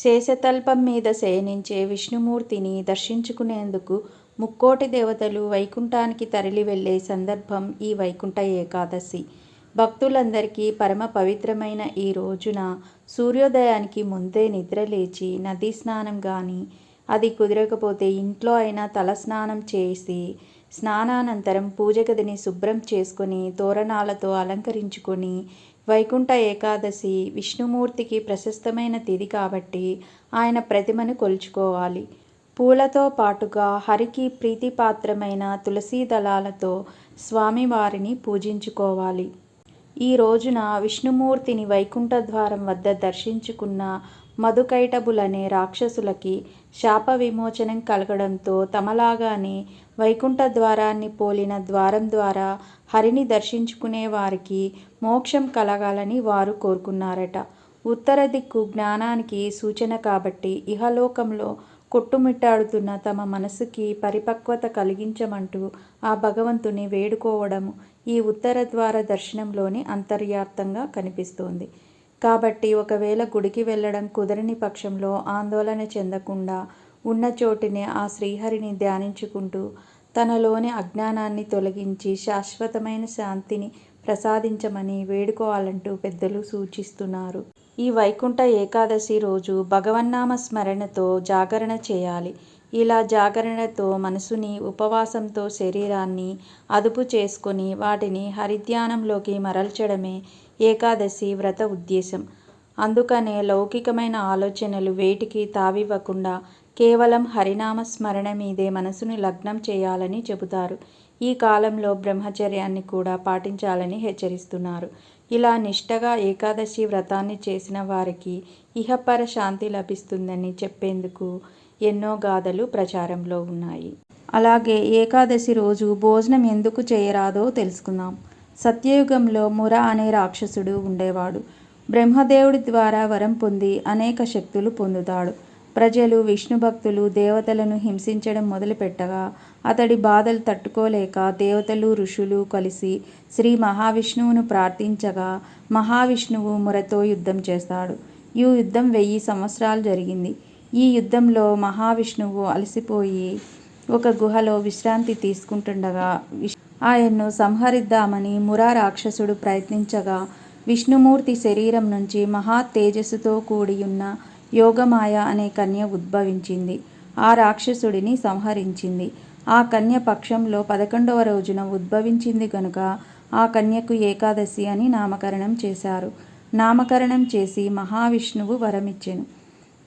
శేషతల్పం మీద శయనించే విష్ణుమూర్తిని దర్శించుకునేందుకు ముక్కోటి దేవతలు వైకుంఠానికి తరలి వెళ్ళే సందర్భం ఈ వైకుంఠ ఏకాదశి. భక్తులందరికీ పరమ పవిత్రమైన ఈ రోజున సూర్యోదయానికి ముందే నిద్రలేచి నదీ స్నానం కానీ అది కుదరకపోతే ఇంట్లో అయినా తలస్నానం చేసి, స్నానానంతరం పూజగదిని శుభ్రం చేసుకొని తోరణాలతో అలంకరించుకొని, వైకుంఠ ఏకాదశి విష్ణుమూర్తికి ప్రశస్తమైన తిథి కాబట్టి ఆయన ప్రతిమను కొలుచుకోవాలి. పూలతో పాటుగా హరికి ప్రీతిపాత్రమైన తులసీ దళాలతో స్వామివారిని పూజించుకోవాలి. ఈ రోజున విష్ణుమూర్తిని వైకుంఠ ద్వారం వద్ద దర్శించుకున్న మధుకైటబులనే రాక్షసులకి శాప విమోచనం కలగడంతో తమలాగానే వైకుంఠ ద్వారాన్ని పోలిన ద్వారం ద్వారా హరిని దర్శించుకునే వారికి మోక్షం కలగాలని వారు కోరుకున్నారట. ఉత్తర దిక్కు జ్ఞానానికి సూచన కాబట్టి ఇహలోకంలో కొట్టుమిట్టాడుతున్న తమ మనసుకి పరిపక్వత కలిగించమంటూ ఆ భగవంతుని వేడుకోవడం ఈ ఉత్తర ద్వార దర్శనంలోని అంతర్యార్థంగా కనిపిస్తోంది. కాబట్టి ఒకవేళ గుడికి వెళ్ళడం కుదరని పక్షంలో ఆందోళన చెందకుండా ఉన్న చోటినే ఆ శ్రీహరిని ధ్యానించుకుంటూ తనలోని అజ్ఞానాన్ని తొలగించి శాశ్వతమైన శాంతిని ప్రసాదించమని వేడుకోవాలంటూ పెద్దలు సూచిస్తున్నారు. ఈ వైకుంఠ ఏకాదశి రోజు భగవన్నామ స్మరణతో జాగరణ చేయాలి. ఇలా జాగరణతో మనసుని, ఉపవాసంతో శరీరాన్ని అదుపు చేసుకొని వాటిని హరిధ్యానంలోకి మరల్చడమే ఏకాదశి వ్రత ఉద్దేశం. అందుకనే లౌకికమైన ఆలోచనలు వేటికి తావివ్వకుండా కేవలం హరినామ స్మరణ మీదే మనసుని లగ్నం చేయాలని చెబుతారు. ఈ కాలంలో బ్రహ్మచర్యాన్ని కూడా పాటించాలని హెచ్చరిస్తున్నారు. ఇలా నిష్ఠగా ఏకాదశి వ్రతాన్ని చేసిన వారికి ఇహపర శాంతి లభిస్తుందని చెప్పేందుకు ఎన్నో గాథలు ప్రచారంలో ఉన్నాయి. అలాగే ఏకాదశి రోజు భోజనం ఎందుకు చేయరాదో తెలుసుకుందాం. సత్యయుగంలో ముర అనే రాక్షసుడు ఉండేవాడు. బ్రహ్మదేవుడి ద్వారా వరం పొంది అనేక శక్తులు పొందుతాడు. ప్రజలు, విష్ణు భక్తులు దేవతలను హింసించడం మొదలుపెట్టగా అతడి బాధలు తట్టుకోలేక దేవతలు, ఋషులు కలిసి శ్రీ మహావిష్ణువును ప్రార్థించగా మహావిష్ణువు మురతో యుద్ధం చేస్తాడు. ఈ యుద్ధం వెయ్యి సంవత్సరాలు జరిగింది. ఈ యుద్ధంలో మహావిష్ణువు అలసిపోయి ఒక గుహలో విశ్రాంతి తీసుకుంటుండగా ఆయన్ను సంహరిద్దామని మురా రాక్షసుడు ప్రయత్నించగా విష్ణుమూర్తి శరీరం నుంచి మహా తేజస్సుతో కూడియున్న యోగమాయ అనే కన్య ఉద్భవించింది. ఆ రాక్షసుడిని సంహరించింది. ఆ కన్య పక్షంలో పదకొండవ రోజున ఉద్భవించింది గనుక ఆ కన్యకు ఏకాదశి అని నామకరణం చేశారు. నామకరణం చేసి మహావిష్ణువు వరమిచ్చెను.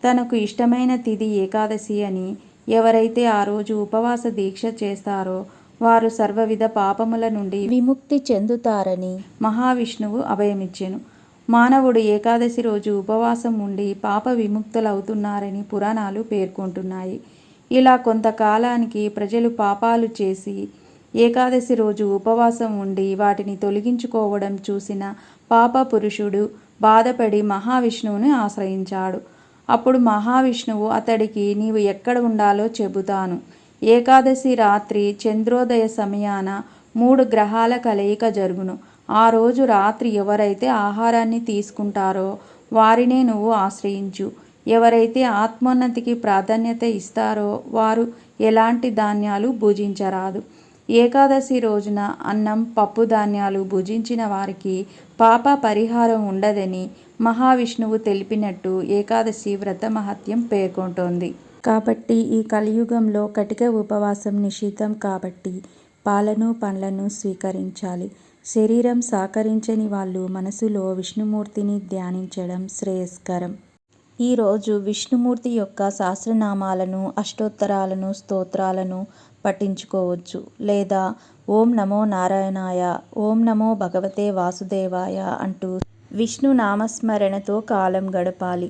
తనకు ఇష్టమైన తిథి ఏకాదశి అని, ఎవరైతే ఆ రోజు ఉపవాస దీక్ష చేస్తారో వారు సర్వవిధ పాపముల నుండి విముక్తి చెందుతారని మహావిష్ణువు అభయమిచ్చెను. మానవుడు ఏకాదశి రోజు ఉపవాసం ఉండి పాప విముక్తులవుతున్నారని పురాణాలు పేర్కొంటున్నాయి. ఇలా కొంతకాలానికి ప్రజలు పాపాలు చేసి ఏకాదశి రోజు ఉపవాసం ఉండి వాటిని తొలగించుకోవడం చూసిన పాప పురుషుడు బాధపడి మహావిష్ణువుని ఆశ్రయించాడు. అప్పుడు మహావిష్ణువు అతడికి నీవు ఎక్కడ ఉండాలో చెబుతాను. ఏకాదశి రాత్రి చంద్రోదయ సమయాన మూడు గ్రహాల కలయిక జరుగును. ఆ రోజు రాత్రి ఎవరైతే ఆహారాన్ని తీసుకుంటారో వారినే నువ్వు ఆశ్రయించు. ఎవరైతే ఆత్మోన్నతికి ప్రాధాన్యత ఇస్తారో వారు ఎలాంటి ధాన్యాలు భుజించరాదు. ఏకాదశి రోజున అన్నం, పప్పు ధాన్యాలు భుజించిన వారికి పాప పరిహారం ఉండదని మహావిష్ణువు తెలిపినట్టు ఏకాదశి వ్రత మహత్యం పేర్కొంటోంది. కాబట్టి ఈ కలియుగంలో కటిక ఉపవాసం నిషిద్ధం కాబట్టి పాలను, పండ్లను స్వీకరించాలి. శరీరం సహకరించని వాళ్ళు మనసులో విష్ణుమూర్తిని ధ్యానించడం శ్రేయస్కరం. ఈ రోజు విష్ణుమూర్తి యొక్క సహస్రనామాలను, అష్టోత్తరాలను, స్తోత్రాలను పఠించుకోవచ్చు. లేదా ఓం నమో నారాయణాయ, ఓం నమో భగవతే వాసుదేవాయ అంటూ విష్ణు నామస్మరణతో కాలం గడపాలి.